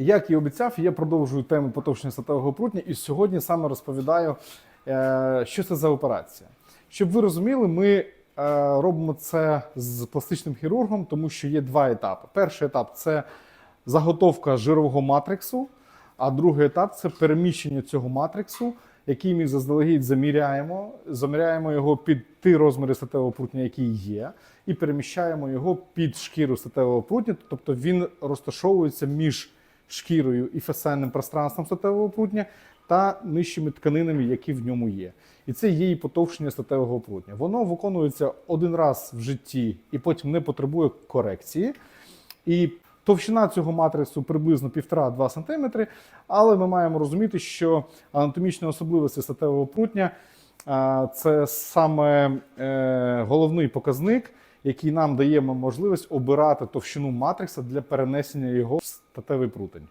Як і обіцяв, я продовжую тему потовщення статевого прутня, і сьогодні саме розповідаю, е, що це за операція. Щоб ви розуміли, ми е, робимо це з пластичним хірургом, тому що є два етапи. Перший етап це заготовка жирового матриксу, а другий етап це переміщення цього матриксу, який ми заздалегідь заміряємо. Заміряємо його під ті розміри статевого прутня, які є, і переміщаємо його під шкіру статевого прутня, тобто він розташовується між шкірою і фасенним пространством статевого прутня та нижчими тканинами, які в ньому є. І це є і потовщення статевого прутня. Воно виконується один раз в житті і потім не потребує корекції. І товщина цього матрицу приблизно 1,5-2 см, але ми маємо розуміти, що анатомічні особливості статевого прутня це саме е, головний показник, який нам дає можливість обирати товщину матрикса для перенесення його в статевий прутень.